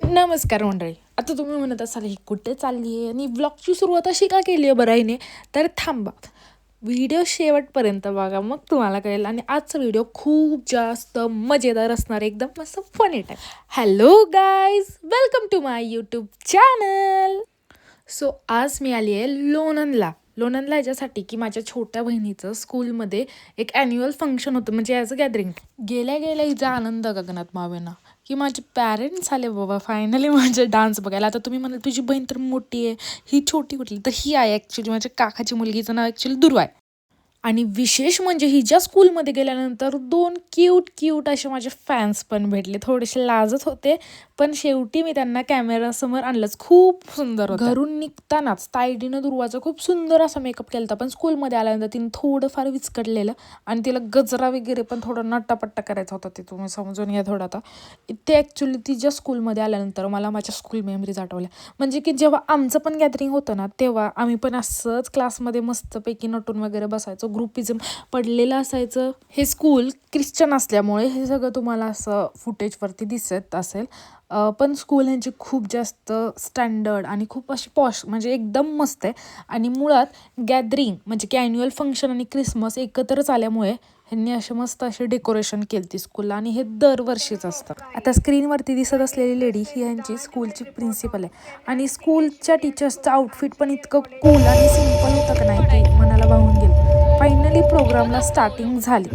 नमस्कार मंडळी. आता तुम्ही म्हणत असाल ही कुठे चालली आहे? आणि ब्लॉगची सुरुवात अशी का केली आहे बरं तर थांबा. व्हिडिओ शेवटपर्यंत बघा मग तुम्हाला कळेल. आणि आजचा व्हिडिओ खूप जास्त मजेदार असणार एकदम मस्त funny time hello guys welcome to my YouTube channel so आज मी आली आहे लोणंदला. लोणंदला याच्यासाठी की माझ्या छोट्या बहिणीचं स्कूलमध्ये एक ॲन्युअल फंक्शन होतं म्हणजे ॲज अ गॅदरिंग गेल्या गेल्या हिचा आनंद गगनात मावेना. की माझे पॅरेंट्स आले बाबा फायनली माझे डान्स बघायला. आता तुम्ही म्हणाल तुझी बहीण तर मोठी आहे. ही छोटी कुठली? तर ही आहे ॲक्च्युली माझ्या काकाची मुलगीचं नाव ॲक्च्युली दुर्वा आहे. आणि विशेष म्हणजे हिच्या स्कूलमध्ये गेल्यानंतर दोन क्यूट क्यूट असे माझे फॅन्स पण भेटले. थोडेसे लाजत होते पण शेवटी मी त्यांना कॅमेरासमोर आणलंच. खूप सुंदर घरून निघतानाच तायडीनं दुर्वाचा खूप सुंदर असा मेकअप केला होता पण स्कूलमध्ये आल्यानंतर तिने थोडंफार विचकटलेलं आणि तिला गजरा वगैरे पण थोडं नट्टापट्टा करायचा होता ते तुम्ही समजून घ्या थोडं आता. ते ॲक्च्युली तिच्या स्कूलमध्ये आल्यानंतर मला माझ्या स्कूल मेमरीज आठवल्या. म्हणजे की जेव्हा आमचं पण गॅदरिंग होतं ना तेव्हा आम्ही पण असंच क्लासमध्ये मस्तपैकी नटून वगैरे बसायचो. ग्रुपिझम पडलेलं असायचं. हे स्कूल ख्रिश्चन असल्यामुळे हे सगळं तुम्हाला असं फुटेजवरती दिसत असेल. पण स्कूल ह्यांची खूप जास्त स्टँडर्ड आणि खूप अशी पॉश म्हणजे एकदम मस्त आहे. आणि मुळात गॅदरिंग म्हणजे की ॲन्युअल फंक्शन आणि क्रिसमस एकत्रच आल्यामुळे ह्यांनी असे मस्त असे डेकोरेशन केली ती स्कूलला आणि हे दरवर्षीच असतं. आता स्क्रीनवरती दिसत असलेली लेडी ही ह्यांची स्कूलची प्रिन्सिपल आहे. आणि स्कूलच्या टीचर्सचं आउटफिट पण इतकं कूल आणि सिंपल होतं का नाही की मनाला वाहून गेलं. फायनली प्रोग्रामला स्टार्टिंग झाली.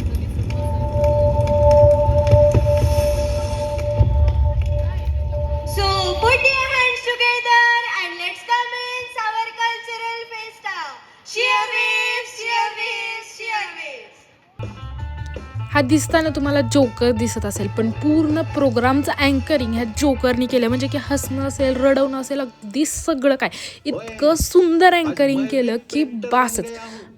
हा दिसताना तुम्हाला जोकर दिसत असेल पण पूर्ण प्रोग्रामचं अँकरिंग ह्या जोकरनी केलं म्हणजे की हसणं असेल रडवणं असेल अगदी सगळं काय. इतकं सुंदर अँकरिंग केलं की बासच.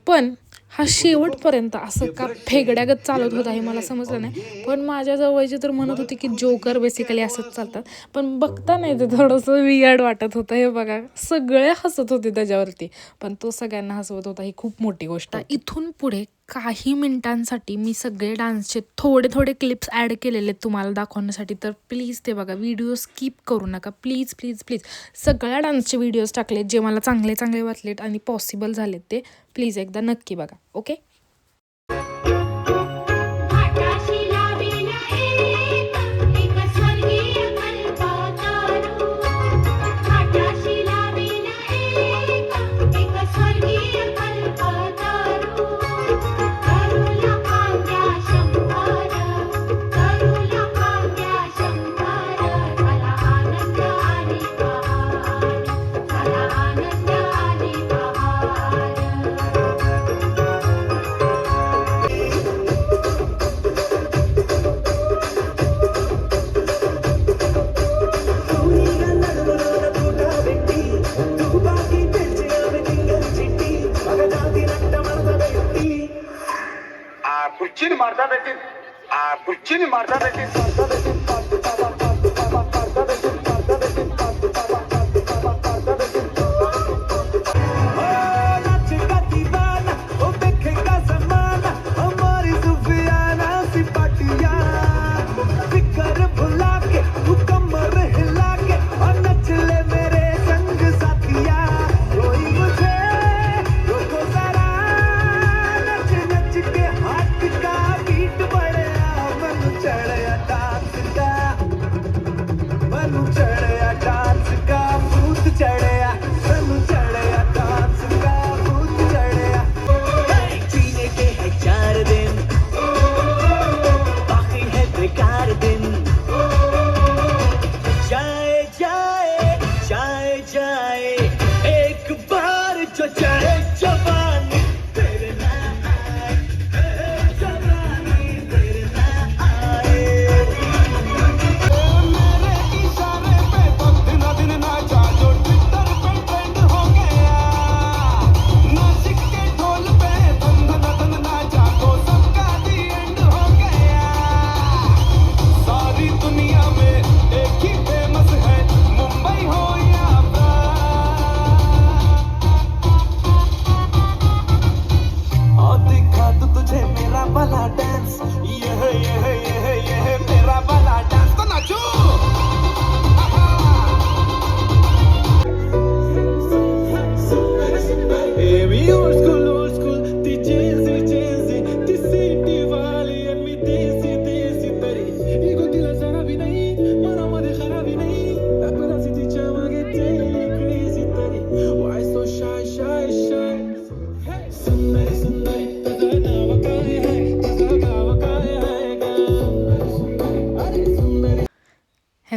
पण हा शेवटपर्यंत असं का फेगड्यागत चालत होता हे मला समजलं नाही. पण माझ्या जवळचे तर म्हणत होते की जोकर बेसिकली असंच चालतात. पण बघता नाही ते थोडंसं वियर्ड वाटत होतं हे बघा. सगळे हसत होते त्याच्यावरती. पण तो सगळ्यांना हसवत होता ही खूप मोठी गोष्ट. आहे इथून पुढे काही मिनिटांसाठी मी सगळे डान्सचे थोडे थोडे क्लिप्स ॲड केलेले आहेत तुम्हाला दाखवण्यासाठी. तर प्लीज ते बघा व्हिडिओ स्किप करू नका. प्लीज प्लीज प्लीज सगळ्या डान्सचे व्हिडिओज टाकलेत जे मला चांगले चांगले वाटलेत आणि पॉसिबल झालेत ते. प्लीज एकदा नक्की बघा ओके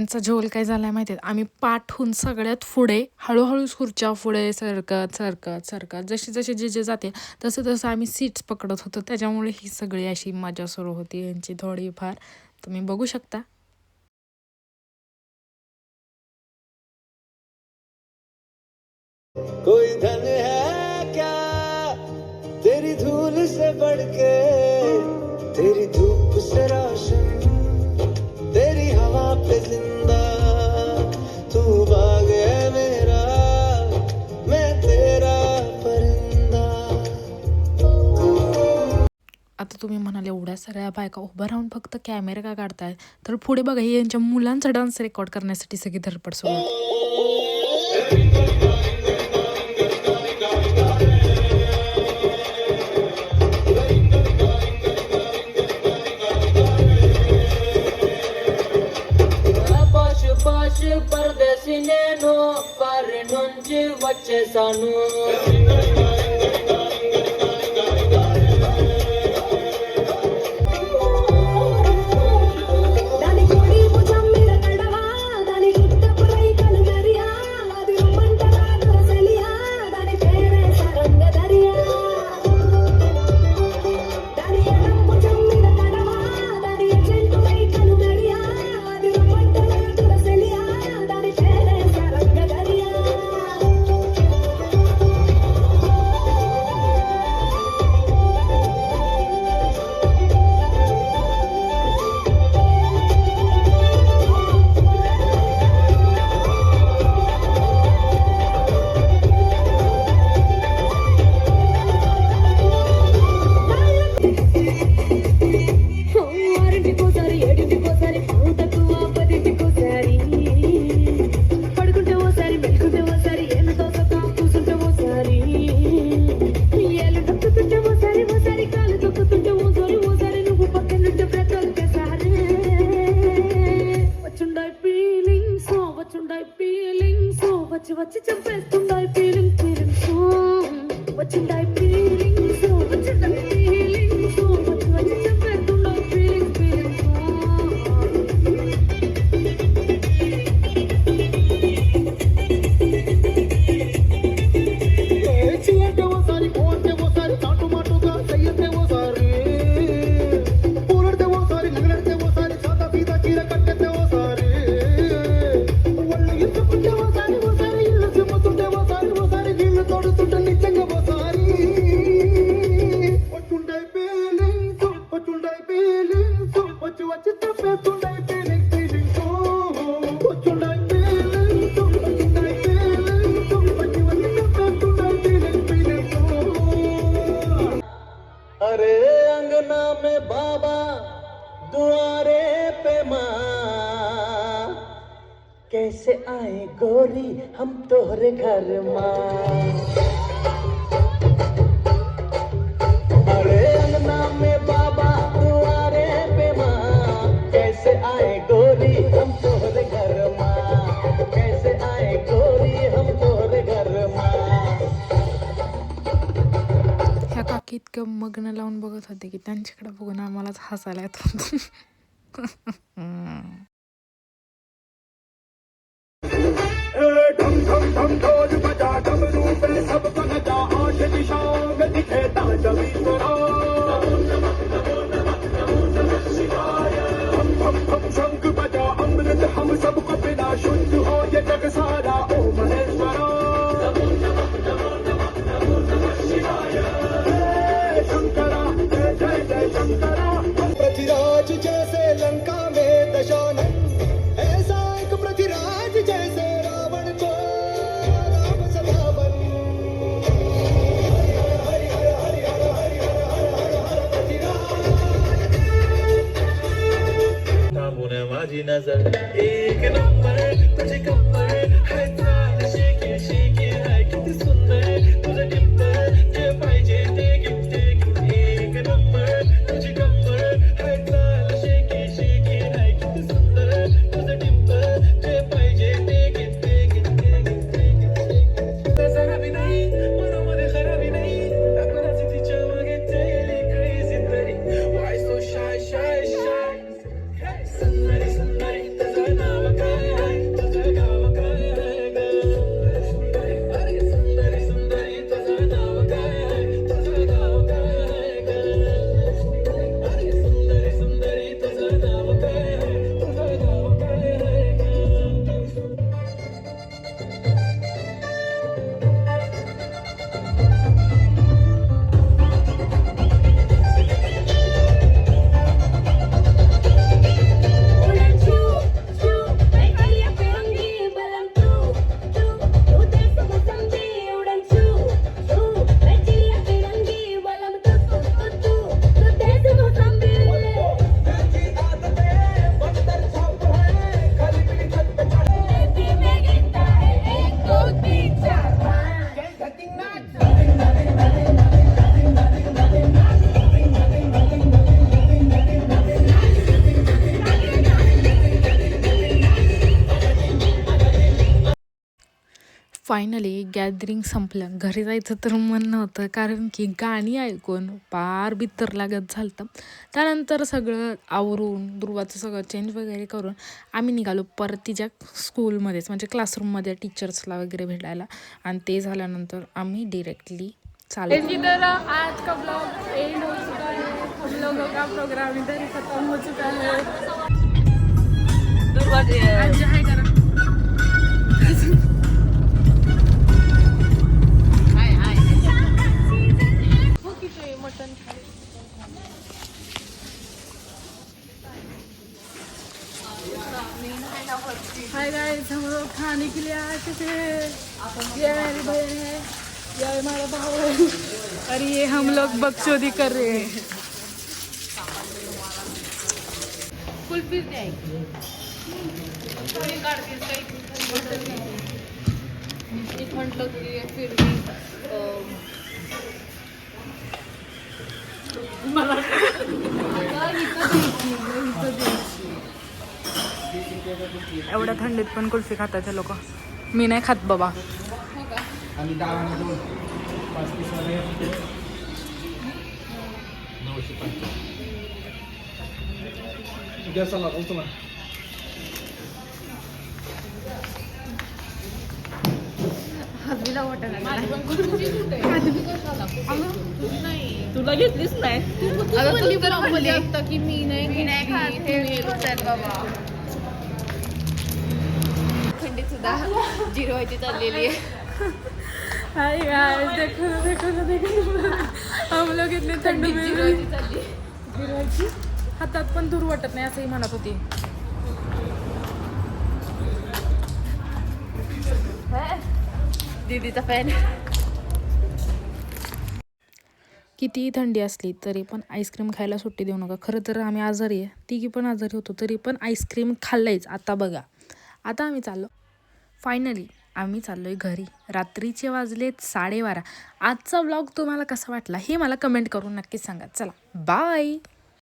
यांचा झोल काय झालाय माहिती आम्ही पाठहून सगळ्यात पुढे हळूहळू खुर्च्या पुढे सरकत सरकत सरकत. जशी जशी जे जे जाते तसं तसं आम्ही सीट्स पकडत होतो. त्याच्यामुळे ही सगळी अशी मजा सुरू होती यांची थोडीफार. तुम्ही बघू शकता. कोई धन है क्या? तेरी धूल से तर तुम्ही म्हणाल एवढ्या साऱ्या बायका उभं राहून फक्त कॅमेरा का काढताय? तर पुढे बघा यांच्या मुलांचा डान्स रेकॉर्ड करण्यासाठी सगळी धडपड सुरू परदेसी नेनो पर नुंज वच्चे सानू Matilda. कैसे आए गोरी हम तोहरे घर अरे अंगना में बाबा दुआरे पे माँ कैसे आए गोरी हम तोहरे घर माँ। कैसे आए गोरी हम तोहरे घर माँ। ह्या काकी मग्न लावून बघत होते की त्यांच्याकडे बघून आम्हालाच हसायला येत शंख बजा अमृत हम सबको बिना शुद्ध हो ये जग सारा माझी नजर. एक नंबर फायनली गॅदरिंग संपलं. घरी जायचं तर मन नव्हतं कारण की गाणी ऐकून पार बित्तर लागत झालं त्यानंतर सगळं आवरून दुर्वाचं सगळं चेंज वगैरे करून आम्ही निघालो परत तिच्या स्कूलमध्येच म्हणजे क्लासरूममध्ये टीचर्सला वगैरे भेटायला. आणि ते झाल्यानंतर आम्ही डिरेक्टली चालू की तरह आज का ब्लॉग एंड हो चुका हम लोगों का प्रोग्राम इधर खत्म हो चुका है हाय करा हाय गाइस हम लोग खाने के लिए आ चुके हैं। ये मेरी बहन है ये हमारा भाव है। और ये हम लोग बकचोदी कर रहे हैं। एवढ्या थंडीत पण कुल्फी खातात लोक. मी नाही खात बाबा. तुला घेतलीच नाही. की मी नाही मी नाही खात. सुद्धा झिरो व्हायची चाललेली आहे. हाय देखो ना देखो ना देखो ना. हम लोग इतने थंडी में गिरवायची हातात पण दूर वाटत नाही असंही म्हणत होती. दीदीचा फॅन कितीही थंडी असली तरी पण आईस्क्रीम खायला सुट्टी देऊ नका. खरं तर आम्ही आजारी आहे. तिघी पण आजारी होतो तरी पण आईस्क्रीम खाल्लंयच. आता बघा. आता आम्ही चाललो. फायनली आम्ही चाललो आहे घरी. रात्रीचे वाजलेत साडेबारा. आजचा ब्लॉग तुम्हाला कसा वाटला हे मला कमेंट करून नक्की सांगा. चला बाय